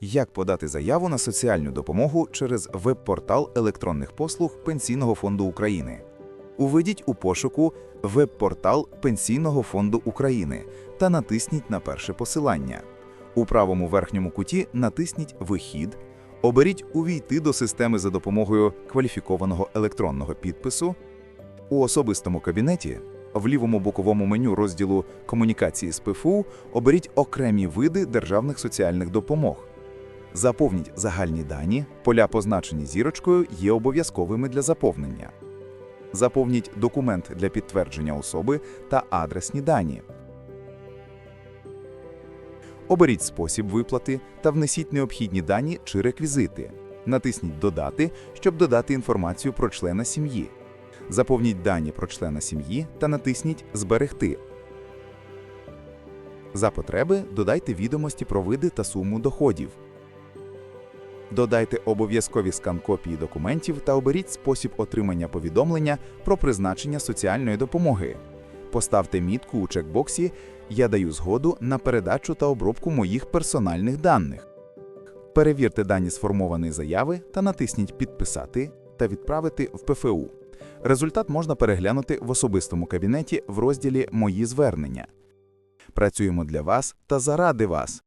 Як подати заяву на соціальну допомогу через веб-портал електронних послуг Пенсійного фонду України? Уведіть у пошуку веб-портал Пенсійного фонду України та натисніть на перше посилання. У правому верхньому куті натисніть Вихід, оберіть Увійти до системи за допомогою кваліфікованого електронного підпису. У особистому кабінеті в лівому боковому меню розділу Комунікації з ПФУ оберіть окремі види державних соціальних допомог. Заповніть загальні дані, поля, позначені зірочкою, є обов'язковими для заповнення. Заповніть документ для підтвердження особи та адресні дані. Оберіть спосіб виплати та внесіть необхідні дані чи реквізити. Натисніть Додати, щоб додати інформацію про члена сім'ї. Заповніть дані про члена сім'ї та натисніть Зберегти. За потреби додайте відомості про види та суму доходів. Додайте обов'язкові скан копії документів та оберіть спосіб отримання повідомлення про призначення соціальної допомоги. Поставте мітку у чекбоксі Я даю згоду на передачу та обробку моїх персональних даних. Перевірте дані сформованої заяви та натисніть Підписати та відправити в ПФУ. Результат можна переглянути в особистому кабінеті в розділі Мої звернення. Працюємо для вас та заради вас.